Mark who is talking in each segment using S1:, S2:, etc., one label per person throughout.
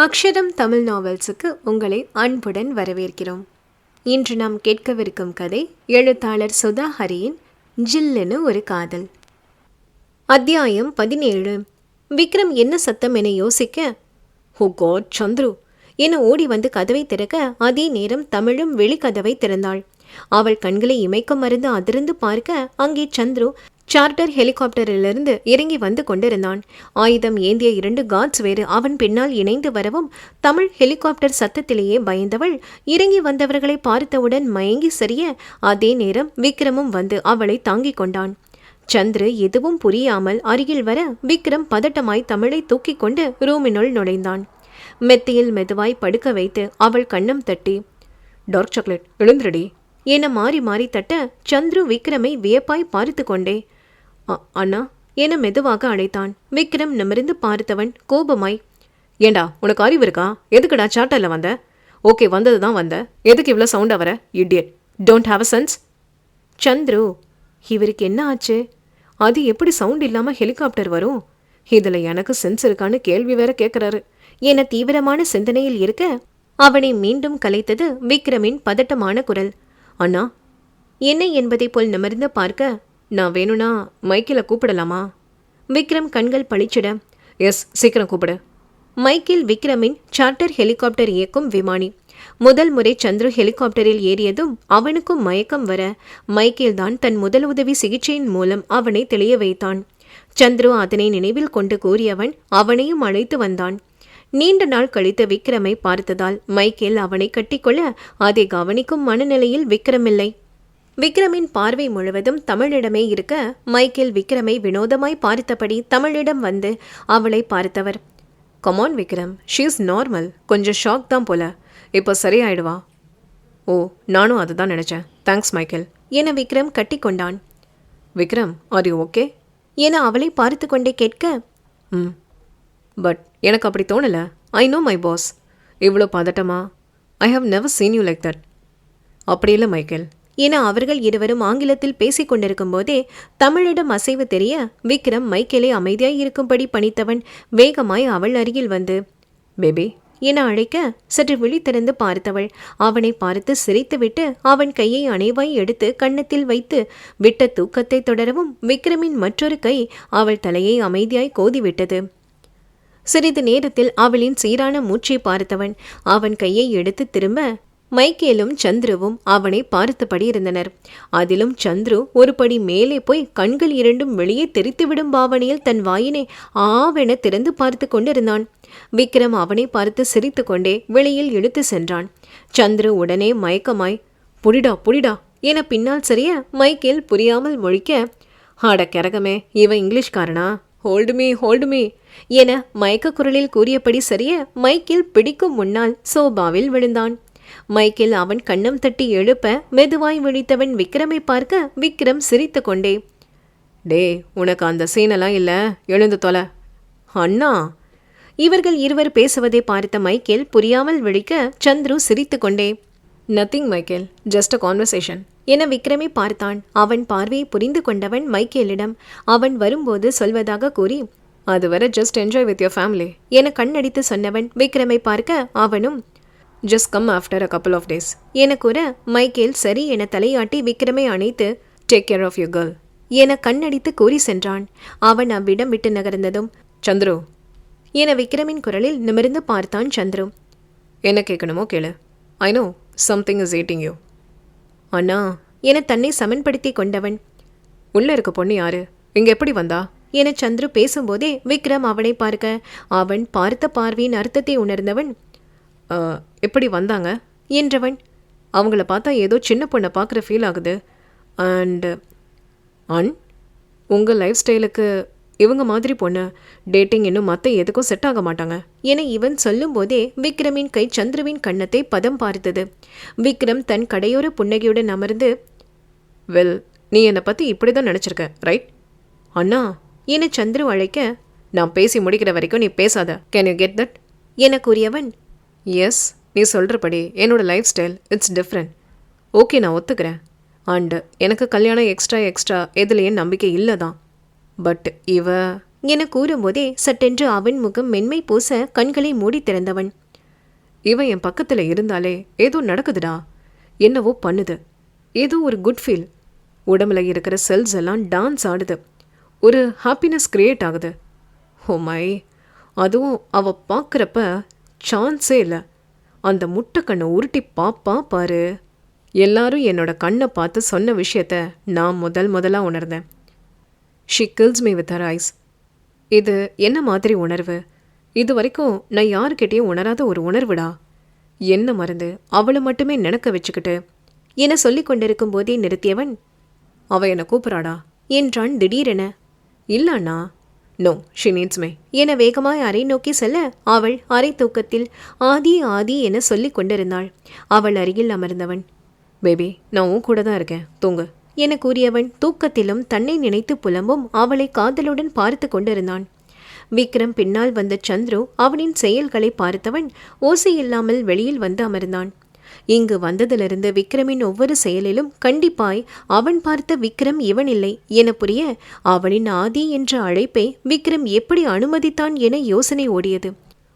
S1: அக்ஷரம் தமிழ் நாவல்ஸுக்கு உங்களை அன்புடன் வரவேற்கிறோம். இன்று நாம் கேட்கவிருக்கும் கதை எழுத்தாளர் சுதா ஹரியின் ஜில்லுன்னு ஒரு காதல். அத்தியாயம் பதினேழு. விக்ரம் என்ன சத்தம் என யோசிக்க ஹோ காட் சந்துரு! என ஓடி வந்து கதவை திறக்க அதே நேரம் தமிழும் வெளிக்கதவை திறந்தாள். அவள் கண்களை இமைக்க மருந்து அதிர்ந்து பார்க்க அங்கே சந்துரு சார்ட்டர் ஹெலிகாப்டரிலிருந்து இறங்கி வந்து கொண்டிருந்தான். ஆயுதம் ஏந்திய இரண்டு காட்ஸ் வேறு அவன் பின்னால் இணைந்து வரவும் தமிழ் ஹெலிகாப்டர் சத்தத்திலேயே பயந்தவள் இறங்கி வந்தவர்களை பார்த்தவுடன் மயங்கி சரிய அதே நேரம் விக்ரமும் வந்து அவளை தாங்கிக் கொண்டான். சந்துரு எதுவும் புரியாமல் அருகில் வர விக்ரம் பதட்டமாய் தமிழை தூக்கிக் கொண்டு ரூமினுள் நுழைந்தான். மெத்தையில் மெதுவாய் படுக்க வைத்து அவள் கண்ணம் தட்டி டார்க் சாக்லேட் எழுந்திரடி. என மாறி மாறி தட்ட சந்துரு விக்ரமை வியப்பாய் பார்த்து கொண்டே அண்ணா என மெதுவாக அழைத்தான். விக்ரம் நிமிர்ந்து பார்த்தவன் கோபமாய் ஏண்டா உனக்கு அறிவு இருக்கா? எதுக்குடா சாட்டல்ல வந்த? ஓகே வந்தது தான் வந்த. எதுக்கு இவ்வளோ சவுண்டா வர idiot don't have a sense Chandru இவருக்கு என்ன ஆச்சு? அது எப்படி சவுண்ட் இல்லாமல் ஹெலிகாப்டர் வரும்? இதில் எனக்கு சென்ஸ் இருக்கான்னு கேள்வி வேற கேட்கறாரு என தீவிரமான சிந்தனையில் இருக்க அவனை மீண்டும் கலைத்தது விக்ரமின் பதட்டமான குரல். அண்ணா என்ன என்பதை போல் நிமிர்ந்து பார்க்க நான் வேணும்னா மைக்கேலை கூப்பிடலாமா? விக்ரம் கண்கள் பளிச்சிட எஸ் சீக்கிரம் கூப்பிடு. மைக்கேல் விக்ரமின் சார்ட்டர் ஹெலிகாப்டர் இயக்கும் விமானி. முதல் முறை சந்துரு ஹெலிகாப்டரில் ஏறியதும் அவனுக்கும் மயக்கம் வர மைக்கேல் தான் தன் முதல் உதவி சிகிச்சையின் மூலம் அவனை தெளிய வைத்தான். சந்துரு அதனை நினைவில் கொண்டு கூறியவன் அவனையும் அழைத்து வந்தான். நீண்ட நாள் கழித்த விக்ரமை பார்த்ததால் மைக்கேல் அவனை கட்டிக்கொள்ள அதை கவனிக்கும் மனநிலையில் விக்ரமில்லை. விக்ரமின் பார்வை முழுவதும் தமிழிடமே இருக்க மைக்கேல் விக்ரமை வினோதமாய் பார்த்தபடி தமிழிடம் வந்து அவளை பார்த்தவர். Come on Vikram. She is normal கொஞ்சம் ஷாக் தான் போல. இப்போ சரியாயிடுவா? ஓ நானும் அதுதான் நினச்சேன். Thanks Michael. என விக்ரம் கட்டிக்கொண்டான். விக்ரம் ஆர் யூ ஓகே என அவளை பார்த்து கொண்டே கேட்க ம். பட் எனக்கு அப்படி தோணல. ஐ நோ மை பாஸ் இவ்வளோ பதட்டமா? I have never seen you like that அப்படி இல்லை மைக்கேல். என அவர்கள் இருவரும் ஆங்கிலத்தில் பேசிக் கொண்டிருக்கும் போதே தமிழிடம் அசைவு தெரிய விக்ரம் மைக்கேலை அமைதியாய் இருக்கும்படி பணித்தவன் வேகமாய் அவள் அருகில் வந்து பேபி என அழைக்க சற்று விழித்திறந்து பார்த்தவள். அவனை பார்த்து சிரித்துவிட்டு அவன் கையை அணைவாய் எடுத்து கன்னத்தில் வைத்து விட்ட தூக்கத்தை தொடரவும் விக்ரமின் மற்றொரு கை அவள் தலையை அமைதியாய் கோதிவிட்டது. சிறிது நேரத்தில் அவளின் சீரான மூச்சை பார்த்தவன். அவன் கையை எடுத்து திரும்ப மைக்கேலும் சந்துருவும் அவனை பார்த்தபடி இருந்தனர். அதிலும் சந்துரு ஒரு படி மேலே போய் கண்கள் இரண்டும் வெளியே தெரித்துவிடும் பாவனையில் தன் வாயினை ஆவென திறந்து பார்த்து கொண்டிருந்தான். விக்ரம் அவனை பார்த்து சிரித்து கொண்டே வெளியில் இழுத்து சென்றான். சந்துரு உடனே மயக்கமாய் புடிடா புடிடா என பின்னால் சரிய மைக்கேல் புரியாமல் மொழிக்க ஆட கரகமே இவன் இங்கிலீஷ்காரனா? ஹோல்டு மீ ஹோல்டு மீ என மயக்க குரலில் கூறியபடி சரிய மைக்கேல் பிடிக்கும் முன்னால் சோபாவில் விழுந்தான். மைக்கேல் அவன் கண்ணம் தட்டி எழுப்ப மெதுவாய் விழித்தவன் விக்ரமை பார்க்க விக்ரம் சிரித்து கொண்டே டே உனக்கு அந்த சீனெல்லாம் இல்லை? எழுந்து தொலை. அண்ணா? இவர்கள் இருவர் பேசுவதை பார்த்த மைக்கேல் புரியாமல் விழிக்க சந்துரு சிரித்து கொண்டே nothing Michael. Just a conversation என விக்ரமை பார்த்தான். அவன் பார்வையை புரிந்து கொண்டவன் மைக்கேலிடம் அவன் வரும்போது சொல்வதாக கூறி அதுவரை just enjoy with your family என கண்ணடித்து சொன்னவன் விக்ரமை பார்க்க அவனும் just come after a couple of days என கூற மைக்கேல் சரி என தலையாட்டி விக்ரமை அணைத்து take care of you girl என கண்ணடித்து கூறி சென்றான். அவன் அவ்விடம் விட்டு நகர்ந்ததும் சந்துரு. என விக்ரமின் குரலில் நிமிர்ந்து பார்த்தான் சந்துரு. என்ன கேட்கணுமோ கேளு. I know something is eating you அண்ணா. என தன்னை சமன்படுத்தி கொண்டவன் உள்ள இருக்க பொண்ணு யாரு? இங்க எப்படி வந்தா? என சந்துரு பேசும்போதே விக்ரம் அவனை பார்க்க அவன் பார்த்த பார்வையின் அர்த்தத்தை உணர்ந்தவன் எப்படி வந்தாங்க? என்றவன் அவங்கள பார்த்தா ஏதோ சின்ன பொண்ணை பார்க்குற ஃபீல் ஆகுது. அண்டு அன் உங்கள் லைஃப் ஸ்டைலுக்கு இவங்க மாதிரி பொண்ணு டேட்டிங் இன்னும் மற்ற எதுக்கும் செட் ஆக மாட்டாங்க என இவன் சொல்லும்போதே விக்ரமின் கை சந்துருவின் கண்ணத்தை பதம் பார்த்தது. விக்ரம் தன் கடையோர புன்னகையுடன் அமர்ந்து வெல் நீ என்னை பற்றி இப்படி தான் நினச்சிருக்க ரைட் அண்ணா என சந்துரு அழைக்க நான் பேசி முடிக்கிற வரைக்கும் நீ பேசாத. கேன் யூ கெட் தட் என கூறியவன் எஸ் நீ சொல்கிறபடி என்னோடய lifestyle it's different okay நான் ஒத்துக்கிறேன். அண்டு எனக்கு கல்யாணம் எக்ஸ்ட்ரா எக்ஸ்ட்ரா எதுலேயும் நம்பிக்கை இல்லை தான் பட் இவ என கூறும்போதே சட்டென்று அவன் முகம் மென்மை பூச கண்களை மூடி திறந்தவன்.
S2: இவன் என் பக்கத்தில் இருந்தாலே ஏதோ நடக்குதுடா. என்னவோ பண்ணுது. ஏதோ ஒரு குட் ஃபீல் உடம்புல இருக்கிற செல்ஸ் எல்லாம் டான்ஸ் ஆடுது. ஒரு ஹாப்பினஸ் க்ரியேட் ஆகுது. Oh ஹோமாய் மை அதுவும் அவள் பார்க்குறப்ப சான்ஸே இல்லை அந்த முட்டை கண்ணை உருட்டி பாப்பா பாரு. எல்லாரும் என்னோட கண்ணை பார்த்து சொன்ன விஷயத்த நான் முதல் முதலாக உணர்ந்தேன். She kills me with her eyes இது என்ன மாதிரி உணர்வு? இது வரைக்கும் நான் யாருக்கிட்டேயும் உணராத ஒரு உணர்வுடா. என்ன மறந்து அவளை மட்டுமே நினைக்க வச்சுக்கிட்டு
S1: என சொல்லிக் கொண்டிருக்கும் போதே நிறுத்தியவன்?
S2: அவ என்னை கூப்பிட்றாடா.
S1: என்றான் திடீரென.
S2: இல்லைண்ணா நோ ஷி நீட்ஸ் மே
S1: என வேகமாய் அறை நோக்கி செல்ல அவள் அரை தூக்கத்தில் ஆதி ஆதி என சொல்லிக் கொண்டிருந்தாள். அவள் அருகில் அமர்ந்தவன்
S2: பேபி நான் உன் கூட தான் இருக்கேன். தூங்கு.
S1: என கூறியவன் தூக்கத்திலும் தன்னை நினைத்து புலம்பும் அவளை காதலுடன் பார்த்து கொண்டிருந்தான். விக்ரம் பின்னால் வந்த சந்துரு அவனின் செயல்களை பார்த்தவன் ஓசையில்லாமல் வெளியில் வந்து அமர்ந்தான். இங்கு வந்ததிலிருந்து விக்ரமின் ஒவ்வொரு செயலிலும் கண்டிப்பாய் அவன் பார்த்த விக்ரம் இவன் இல்லை என புரிய அவனின் ஆதி என்ற அழைப்பை விக்ரம் எப்படி அனுமதித்தான் என யோசனை ஓடியது.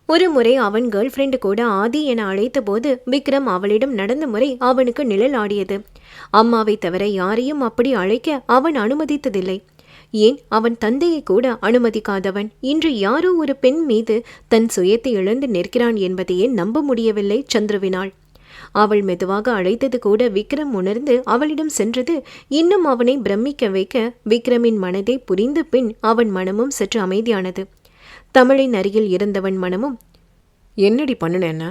S1: ஒரு முறை அவன் கேர்ள் ஃப்ரெண்டு கூட ஆதி என அழைத்தபோது விக்ரம் அவளிடம் நடந்த முறை அவனுக்கு நிழல் ஆடியது அம்மாவை தவிர யாரையும் அப்படி அழைக்க அவன் அனுமதித்ததில்லை. ஏன்? அவன் தந்தையை கூட அனுமதிக்காதவன். இன்று யாரோ ஒரு பெண் மீது தன் சுயத்தை இழந்து நிற்கிறான் என்பதையே நம்ப முடியவில்லை சந்துருவினாள் அவள் மெதுவாக அழைத்தது கூட விக்ரம் உணர்ந்து அவளிடம் சென்றது. இன்னும் அவனை பிரமிக்க வைக்க விக்ரமின் மனதை புரிந்த பின் அவன் மனமும் சற்று அமைதியானது. தமிழின் அருகில் இருந்தவன் மனமும்
S2: என்னடி பண்ணுன என்ன?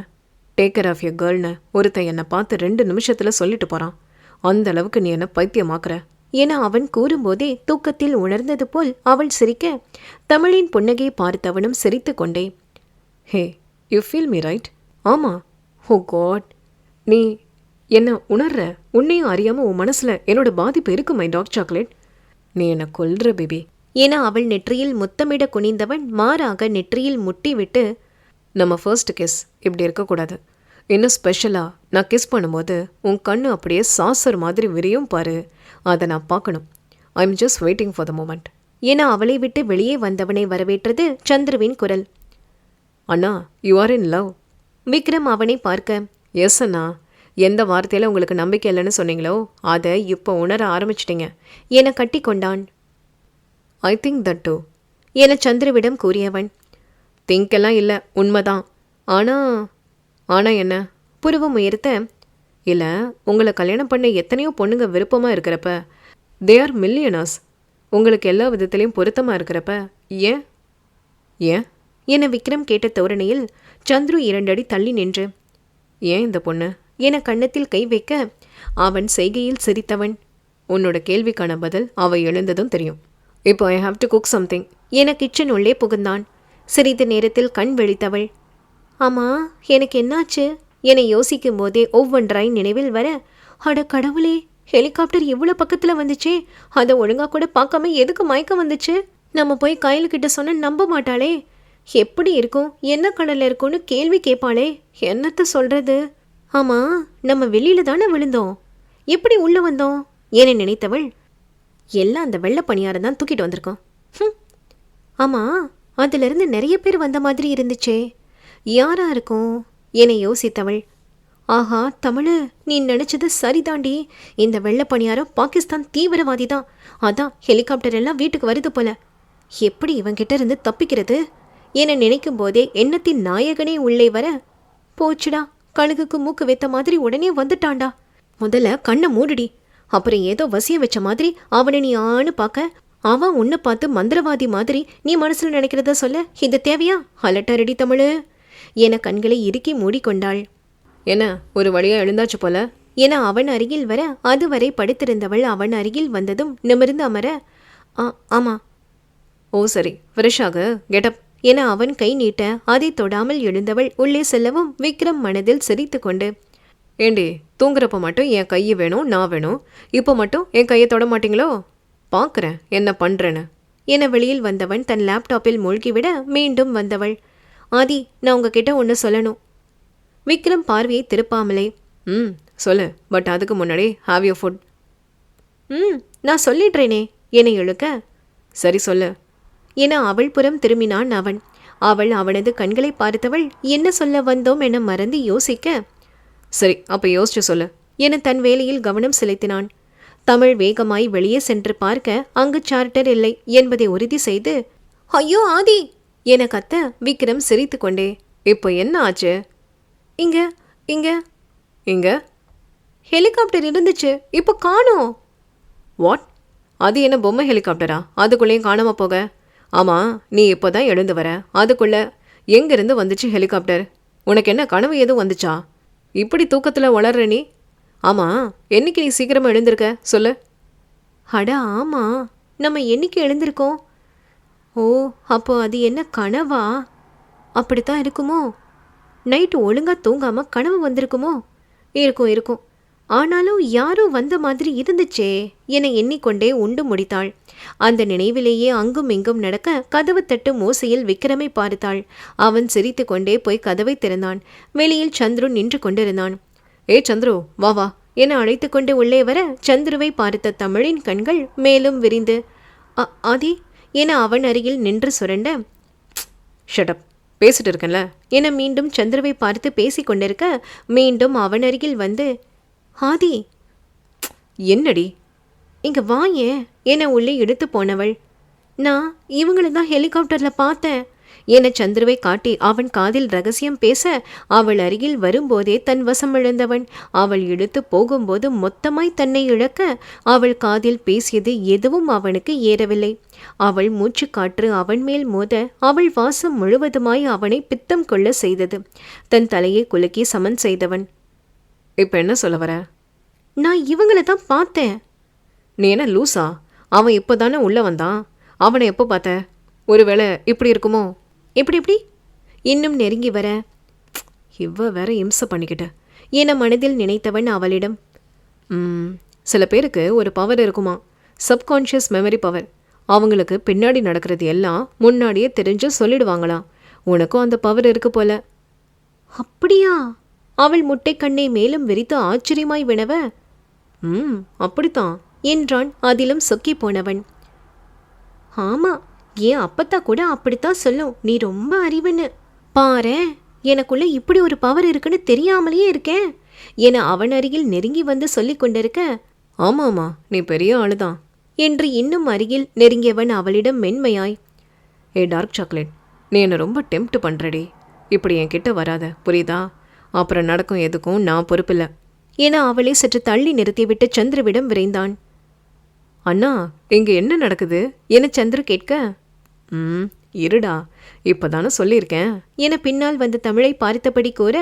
S2: ஆஃப் யர் கேர்ள்னு ஒருத்தன் என்னை பார்த்து ரெண்டு நிமிஷத்தில் சொல்லிட்டு போகிறான் அந்த அளவுக்கு நீ என்ன பைத்தியமாக்குற?
S1: என அவன் கூறும்போதே தூக்கத்தில் உணர்ந்தது போல் அவள் சிரிக்க தமிழின் புன்னகையை பார்த்தவனும் சிரித்து கொண்டே
S2: hey you feel me right ஆமாம் ஓ காட் நீ என்ன உணர்ற? உன்னையும் அறியாமல் உன் மனசில் என்னோட பாதிப்பு இருக்கு மை டாக் சாக்லேட் நீ என்னை கொல்ற பேபி
S1: என அவள் நெற்றியில் முத்தமிட குனிந்தவன் மாறாக நெற்றியில் முட்டிவிட்டு
S2: நம்ம ஃபர்ஸ்ட் கிஸ் இப்படி இருக்கக்கூடாது. இன்னும் ஸ்பெஷலாக நான் கிஸ் பண்ணும்போது உன் கண்ணு அப்படியே சாசர் மாதிரி விரியும் பாரு. அதை நான் பார்க்கணும். I am just waiting for the moment
S1: என அவளை விட்டு வெளியே வந்தவனை வரவேற்றது சந்துருவின் குரல்.
S2: அண்ணா you are in love
S1: Vikram அவனை பார்க்க
S2: எஸ் அண்ணா எந்த வார்த்தையில் உங்களுக்கு நம்பிக்கை இல்லைன்னு சொன்னீங்களோ அதை இப்போ உணர ஆரம்பிச்சிட்டிங்க.
S1: என்னை கட்டி கொண்டான்.
S2: ஐ திங்க் தட் டூ
S1: என சந்திரவிடம் கூறியவன்.
S2: திங்க் இல்லை உண்மைதான். ஆனால் ஆனால் என்ன?
S1: புருவம் உயர்த்த
S2: இல்லை உங்களை கல்யாணம் பண்ண எத்தனையோ பொண்ணுங்க விருப்பமாக இருக்கிறப்ப தே ஆர் மில்லியனர்ஸ் உங்களுக்கு எல்லா விதத்துலேயும் பொருத்தமாக இருக்கிறப்ப ஏன்? ஏன்?
S1: என விக்ரம் கேட்ட தோரணையில் சந்துரு இரண்டடி தள்ளி நின்று
S2: ஏன் இந்த பொண்ணு?
S1: என கண்ணத்தில் கை வைக்க அவன் செய்கையில் சிரித்தவன்.
S2: உன்னோட கேள்விக்கான பதில் அவ எழுந்ததும் தெரியும். இப்போ I have to cook something
S1: என கிச்சன் உள்ளே புகுந்தான். சிறிது நேரத்தில் கண் விழித்தவள். ஆமா எனக்கு என்னாச்சு? என யோசிக்கும் போதே ஒவ்வொன்றாய் நினைவில் வர அட கடவுளே ஹெலிகாப்டர் இவ்வளோ பக்கத்தில் வந்துச்சே. அதை ஒழுங்காக கூட பார்க்காம எதுக்கு மயக்கம் வந்துச்சு? நம்ம போய் கையில் கிட்ட சொன்ன நம்ப மாட்டாளே. எப்படி இருக்கும்? என்ன கடல்ல இருக்கும்னு கேள்வி கேட்பாளே. என்னத்த சொல்றது? ஆமா நம்ம வெளியில தானே விழுந்தோம். எப்படி உள்ள வந்தோம்? என்னை நினைத்தவள் எல்லாம் அந்த வெள்ளை பணியாரம் தான் தூக்கிட்டு வந்திருக்கோம் ஹம். ஆமா அதிலிருந்து நிறைய பேர் வந்த மாதிரி இருந்துச்சே. யாரா இருக்கும்? என யோசித்தவள் ஆஹா தமிழ் நீ நினைச்சது சரிதாண்டி. இந்த வெள்ளை பணியாரம் பாகிஸ்தான் தீவிரவாதி தான். அதான் ஹெலிகாப்டர் எல்லாம் வீட்டுக்கு வருது போல. எப்படி இவன்கிட்ட இருந்து தப்பிக்கிறது? என நினைக்கும் போதே எண்ணத்தின் நாயகனே உள்ளே வர போச்சுடா கழுகுக்கு மூக்கு வைத்த மாதிரி உடனே வந்துட்டான்டா. முதல்ல கண்ணை மூடுடி. அப்புறம் ஏதோ வசியம் வச்ச மாதிரி அவனை நீ ஆன்னு பார்க்க அவன் உன்னை பார்த்து மந்திரவாதி மாதிரி நீ மனசுல நினைக்கிறத சொல்ல இது தேவையா? அலட்டரடி தமிழு. என கண்களை இறுக்கி மூடிக்கொண்டாள்.
S2: என்ன ஒரு வழியாக எழுந்தாச்சு போல?
S1: என அவன் அருகில் வர அதுவரை படுத்திருந்தவள் அவன் அருகில் வந்ததும் நிமிர்ந்து அமர ஆ ஆமா.
S2: ஓ சரி. ஃப்ரெஷ்ஷாக கெட்டப்
S1: என அவன் கை நீட்ட அதை தொடாமல் எழுந்தவள் உள்ளே செல்லவும் விக்ரம் மனதில் சிரித்துக்கொண்டு
S2: ஏண்டி தூங்குறப்ப மட்டும் என் கையை வேணும் நான் வேணும்? இப்போ மட்டும் என் கையை தொட மாட்டீங்களோ? பார்க்குறேன் என்ன பண்ணுறேன்னு
S1: என வெளியில் வந்தவன் தன் லேப்டாப்பில் மூழ்கிவிட மீண்டும் வந்தவள் ஆதி நான் உங்ககிட்ட ஒன்று சொல்லணும். விக்ரம் பார்வையை திருப்பாமலே
S2: ம் சொல்லு பட் அதுக்கு முன்னாடி ஹாவ் யூ ஃபுட்
S1: ம் நான் சொல்லிடுறேனே என்னை இழுக்க
S2: சரி சொல்லு.
S1: என அவள் புறம் திரும்பினான் அவன். அவள் அவனது கண்களை பார்த்தவள் என்ன சொல்ல வந்தோம்? என மறந்து யோசிக்க
S2: சரி அப்போ யோசிச்சு சொல்லு
S1: என தன் வேலையில் கவனம் செலுத்தினான். தமிழ் வேகமாய் வெளியே சென்று பார்க்க அங்கு சார்ட்டர் இல்லை என்பதை உறுதி செய்து ஐயோ ஆதி என கத்த விக்ரம் சிரித்து கொண்டே
S2: இப்போ என்ன ஆச்சு?
S1: இங்க இங்க.
S2: இங்க?
S1: ஹெலிகாப்டர் இருந்துச்சு இப்போ காணோம்.
S2: வாட் அது என்ன பொம்மை ஹெலிகாப்டரா அதுக்குள்ளேயும் காணாம போக. ஆமாம் நீ இப்போ தான் எழுந்து வர. அதுக்குள்ளே எங்கேருந்து வந்துச்சு ஹெலிகாப்டர்? உனக்கு என்ன கனவு எதுவும் வந்துச்சா? இப்படி தூக்கத்தில் வளர்ற நீ? ஆமாம் என்னைக்கு நீ சீக்கிரமாக எழுந்திருக்க? சொல்லு.
S1: அட ஆமாம் நம்ம என்னைக்கு எழுந்திருக்கோம்? ஓ அப்போ அது என்ன கனவா? அப்படித்தான் இருக்குமோ? நைட்டு ஒழுங்காக தூங்காமல் கனவு வந்திருக்குமோ? இருக்கும் இருக்கும். ஆனாலும் யாரோ வந்த மாதிரி இருந்துச்சே என எண்ணிக்கொண்டே உண்டு முடித்தாள். அந்த நினைவிலேயே அங்கும் இங்கும் நடக்க கதவு தட்டு மோசையில் விக்ரமை பார்த்தாள். அவன் சிரித்து கொண்டே போய் கதவை திறந்தான். வெளியில் சந்துரு நின்று கொண்டிருந்தான்.
S2: ஏ சந்துரு வா வா
S1: என அழைத்து கொண்டு உள்ளே வர சந்துருவை பார்த்த தமிழின் கண்கள் மேலும் விரிந்து "அ- ஆதி என அவன் அருகில் நின்று சுரண்ட
S2: ஷடப் பேசிட்டு இருக்கேன்ல.
S1: என மீண்டும் சந்துருவை பார்த்து பேசிக் கொண்டிருக்க மீண்டும் அவன் அருகில் வந்து ஆதி
S2: என்னடி?
S1: இங்க வாயேன் என உள்ளே இழுத்து போனவள். நான் இவங்கள தான் ஹெலிகாப்டர்ல பார்த்தேன். என சந்துருவை காட்டி அவன் காதில் ரகசியம் பேச அவள் அருகில் வரும்போதே தன் வசம் இழந்தவன். அவள் இழுத்து போகும்போது மொத்தமாய் தன்னை இழக்க அவள் காதில் பேசியது எதுவும் அவனுக்கு ஏறவில்லை. அவள் மூச்சுக்காற்று அவன் மேல் மோத அவள் வாசம் முழுவதுமாய் அவனை பித்தம் கொள்ள செய்தது. தன் தலையை குலுக்கி சமன் செய்தவன்.
S2: இப்போ என்ன சொல்ல வர?
S1: நான் இவங்கள தான் பார்த்தேன்.
S2: நீ என்ன லூசா? அவன் இப்போ தானே உள்ளே வந்தான். அவனை எப்போ பார்த்த? ஒருவேளை இப்படி இருக்குமோ?
S1: எப்படி எப்படி? இன்னும் நெருங்கி வர.
S2: இவ வேற இம்சை பண்ணிக்கிட்ட.
S1: என மனதில் நினைத்தவன் அவளிடம்
S2: ம், சில பேருக்கு ஒரு பவர் இருக்குமா? சப்கான்ஷியஸ் மெமரி பவர் அவங்களுக்கு பின்னாடி நடக்கிறது எல்லாம் முன்னாடியே தெரிஞ்சு சொல்லிடுவாங்களாம். உனக்கும் அந்த பவர் இருக்கு போல.
S1: அப்படியா? அவள் முட்டைக்கண்ணை மேலும் விரித்து ஆச்சரியமாய் வினவ
S2: ம் அப்படித்தான்
S1: என்றான் அதிலும் சொக்கி போனவன். ஆமா ஏன் அப்பத்தா கூட அப்படித்தான் சொல்லும் நீ ரொம்ப அறிவுன்னு. பாரு எனக்குள்ள இப்படி ஒரு பவர் இருக்குன்னு தெரியாமலேயே இருக்கேன் என அவன் அருகில் நெருங்கி வந்து சொல்லிக் கொண்டிருக்க
S2: ஆமாமா நீ பெரிய ஆளுதான்
S1: என்று இன்னும் அருகில் நெருங்கியவன் அவளிடம் மென்மையாய்
S2: ஏ டார்க் சாக்லேட் நீ என்னை ரொம்ப டெம்ப்ட் பண்ணுறடி இப்படி என் கிட்ட வராத புரியுதா? அப்புறம் நடக்கும் எதுக்கும் நான் பொறுப்பில்லை.
S1: என அவளை சற்று தள்ளி நிறுத்திவிட்டு சந்திரவிடம் விரைந்தான்.
S2: அண்ணா இங்கே என்ன நடக்குது?
S1: என சந்திர கேட்க?
S2: ம் இருடா இப்போ தானே சொல்லியிருக்கேன்.
S1: என பின்னால் வந்து தமிழை பார்த்தபடி கூற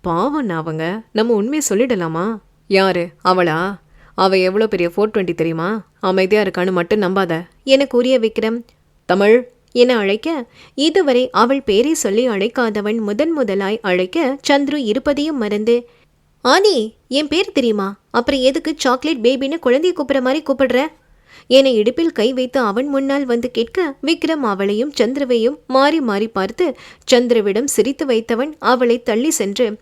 S2: பாவம் அவங்க நம்ம உண்மையை சொல்லிடலாமா? யாரு அவளா? அவ எவ்வளோ பெரிய ஃபோர் டுவெண்ட்டி தெரியுமா? அமைதியாக இருக்கான்னு மட்டும் நம்பாத
S1: என கூறிய விக்ரம்
S2: தமிழ்
S1: என அழைக்க இதுவரை அவள் பேரை சொல்லி அழைக்காதவன் முதன் முதலாய் அழைக்க சந்துரு இருப்பதையும் மறந்து ஆதி என் பேர் தெரியுமா? அப்புறம் எதுக்கு சாக்லேட் பேபின்னு குழந்தைய கூப்பிட்ற மாதிரி கூப்பிடுற? என இடுப்பில் கை வைத்து அவன் முன்னால் வந்து கேட்க விக்ரம் அவளையும் சந்திரவையும் மாறி மாறி பார்த்து சந்திரவிடம் சிரித்து வைத்தவன் அவளை தள்ளி சென்று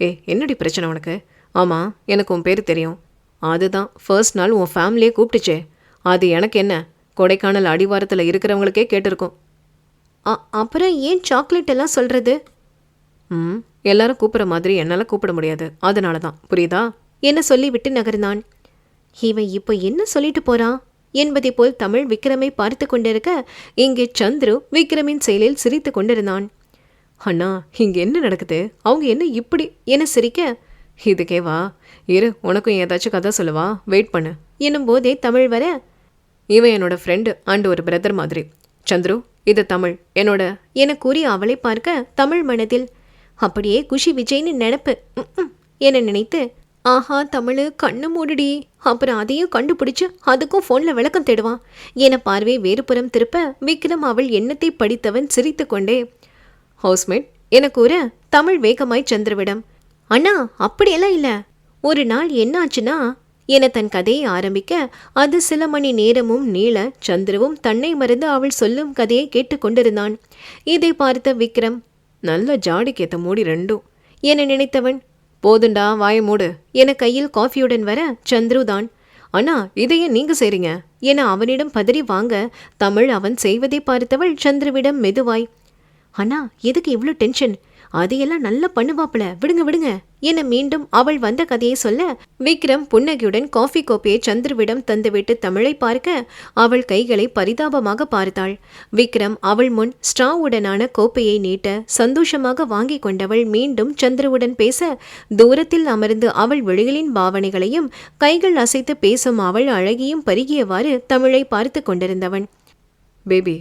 S2: ஏ என்னடி பிரச்சனை உனக்கு? ஆமாம் எனக்கு உன் பேர் தெரியும். அதுதான் ஃபர்ஸ்ட் நாள் உன் ஃபேமிலியே கூப்பிட்டுச்சே. அது எனக்கு என்ன? கொடைக்கானல் அடிவாரத்தில் இருக்கிறவங்களுக்கே கேட்டிருக்கும்.
S1: அப்புறம் ஏன் சாக்லேட் எல்லாம் சொல்கிறது
S2: ம் எல்லாரும் கூப்பிட்ற மாதிரி என்னால் கூப்பிட முடியாது. அதனால தான் புரியுதா?
S1: என்ன சொல்லிவிட்டு நகர்ந்தான். இவன் இப்போ என்ன சொல்லிட்டு போகிறான் என்பதை போல் தமிழ் விக்ரமை பார்த்து கொண்டிருக்க இங்கே சந்துரு விக்ரமின் செயலில் சிரித்து கொண்டிருந்தான்.
S2: அண்ணா இங்கே என்ன நடக்குது? அவங்க என்ன இப்படி
S1: என சிரிக்க
S2: இதுக்கே வா. இரு உனக்கும் ஏதாச்சும் கதை சொல்லுவா. வெயிட் பண்ணு.
S1: என்னும் போதே தமிழ் வர
S2: இவன் என்னோட ஃப்ரெண்டு அண்ட் ஒரு பிரதர் மாதிரி. சந்துரு இது தமிழ். என்னோட
S1: என கூறி அவளை பார்க்க தமிழ் மனதில் அப்படியே குஷி விஜய்னு நினப்பு. என நினைத்து ஆஹா தமிழ் கண்ணு மூடுடி. அப்புறம் அதையும் கண்டுபிடிச்சு அதுக்கும் ஃபோனில் விளக்கம் தேடுவான் என பார்வை வேறுபுறம் திருப்ப விக்ரம் அவள் எண்ணத்தை படித்தவன் சிரித்து கொண்டே
S2: ஹவுஸ்மேட்
S1: என கூற தமிழ் வேகமாய் சந்திரவிடம் அண்ணா அப்படியெல்லாம் இல்லை. ஒரு நாள் என்னாச்சுன்னா என தன் கதையை ஆரம்பிக்க அது சில மணி நேரமும் நீள சந்திரவும் தன்னை மறந்து அவள் சொல்லும் கதையை கேட்டுக்கொண்டிருந்தான் இதை பார்த்த விக்ரம்
S2: நல்ல ஜாடிக்கேத்த மூடி ரெண்டும்
S1: என நினைத்தவன்
S2: போதுண்டா வாய மூடு
S1: என கையில் காஃபியுடன் வர சந்துருதான்
S2: அண்ணா இதையே நீங்க செய்றீங்க
S1: என அவனிடம் பதறி வாங்க தமிழ் அவன் செய்வதை பார்த்தவள் சந்துருவிடம் மெதுவாய் அண்ணா எதுக்கு இவ்வளோ டென்ஷன்? அதையெல்லாம் நல்லா பண்ணுவாப்புல விடுங்க விடுங்க என மீண்டும் அவள் வந்த கதையை சொல்ல விக்ரம் புன்னகையுடன் காஃபி கோப்பையை சந்துருவிடம் தந்துவிட்டு தமிழை பார்க்க அவள் கைகளை பரிதாபமாக பார்த்தாள். விக்ரம் அவள் முன் ஸ்ட்ராவுடனான கோப்பையை நீட்ட சந்தோஷமாக வாங்கி கொண்டவள் மீண்டும் சந்துருவுடன் பேச தூரத்தில் அமர்ந்து அவள் விழிகளின் பாவனைகளையும் கைகள் அசைத்து பேசும் அவள் அழகியும் பருகியவாறு தமிழை பார்த்து கொண்டிருந்தவன்.
S2: பேபி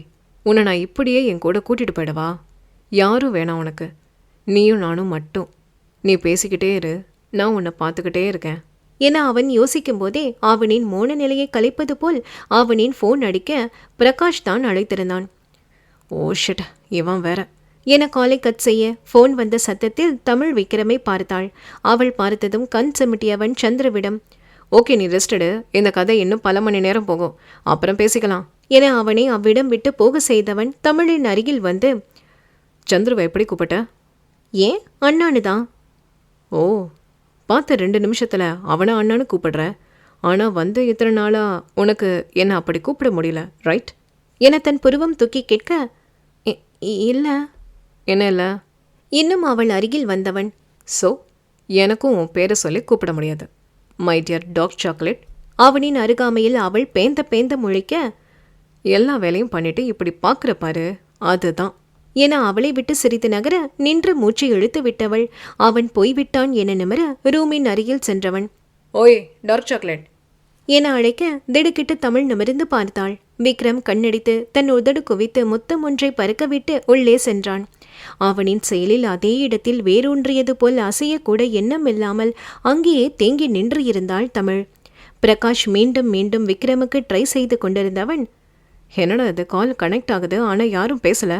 S2: உன்னை நான் இப்படியே என் கூட கூட்டிட்டு போயிடவா? யாரும் வேணாம் உனக்கு. நீயும் நானும் மட்டும். நீ பேசிக்கிட்டே இரு. நான் உன்னை பார்த்துக்கிட்டே இருக்கேன்.
S1: என அவன் யோசிக்கும் போதே அவனின் மோன நிலையை கலைப்பது போல் அவனின் ஃபோன் அடிக்க பிரகாஷ் தான் அழைத்திருந்தான்.
S2: ஓ ஷிட் இவன் வேற.
S1: என காலை கட் செய்ய ஃபோன் வந்த சத்தத்தில் தமிழ் விக்ரமை பார்த்தாள். அவள் பார்த்ததும் கண் சிமிட்டியவன் சந்திரவிடம்
S2: ஓகே நீ ரெஸ்டடு இந்த கதை இன்னும் பல மணி நேரம் போகும். அப்புறம் பேசிக்கலாம்.
S1: என அவனை அவ்விடம் விட்டு போக செய்தவன் தமிழின் அருகில் வந்து
S2: சந்துருவை எப்படி கூப்பிட்ட?
S1: ஏன்? அண்ணானு தான்.
S2: ஓ பார்த்த ரெண்டு நிமிஷத்துல அவனை அண்ணான்னு கூப்பிடுற. ஆனா வந்து இத்தனை நாளா உனக்கு என்ன அப்படி கூப்பிட முடியல ரைட்
S1: என தன் புருவம் தூக்கி கேட்க இல்லை.
S2: என்ன இல்லை?
S1: இன்னும் அவள் அருகில் வந்தவன்.
S2: ஸோ எனக்கும் உன் பேரை சொல்லி கூப்பிட முடியாது. மை டியர் டாக் சாக்லேட்
S1: அவனின் அருகாமையில் அவள் பேந்த பேந்த முழிக்க
S2: எல்லா வேலையும் பண்ணிட்டு இப்படி பார்க்குற பாரு. அதுதான்.
S1: என அவளை விட்டு சிரித்து நகர நின்று மூச்சு இழுத்து விட்டவள். அவன் போய்விட்டான் என நிமிர ரூமின் அருகில் சென்றவன்.
S2: ஓய் டார்க் சாக்லேட்
S1: என அழைக்க திடுக்கிட்டு தமிழ் நிமிர்ந்து பார்த்தாள். விக்ரம் கண்ணடித்து தன் உதடு குவித்து முத்தம் ஒன்றை பறக்கவிட்டு உள்ளே சென்றான். அவனின் செயலில் அதே இடத்தில் வேரூன்றியது போல் அசையக்கூட எண்ணம் இல்லாமல் அங்கேயே தேங்கி நின்று இருந்தாள் தமிழ். பிரகாஷ் மீண்டும் மீண்டும் விக்ரமுக்கு ட்ரை செய்து கொண்டிருந்தவன்
S2: என்னடா இது? கால் கனெக்ட் ஆகுது. ஆனால் யாரும் பேசல.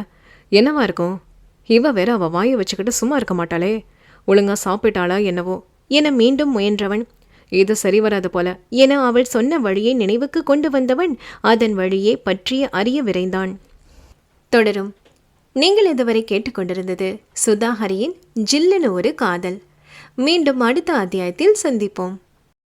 S2: என்னவா இருக்கும்? இவ வேற அவள் வாயை வச்சுக்கிட்டு சும்மா இருக்க மாட்டாளே. ஒழுங்காக சாப்பிட்டாளா என்னவோ.
S1: என மீண்டும் முயன்றவன்.
S2: இது சரி வராது போல.
S1: என அவள் சொன்ன வழியை நினைவுக்கு கொண்டு வந்தவன் அதன் வழியே பற்றிய அறிய விரைந்தான். தொடரும். நீங்கள் இதுவரை கேட்டுக்கொண்டிருந்தது சுதாஹரியின் ஜில்லுன்னு ஒரு காதல். மீண்டும் அடுத்த அத்தியாயத்தில் சந்திப்போம்.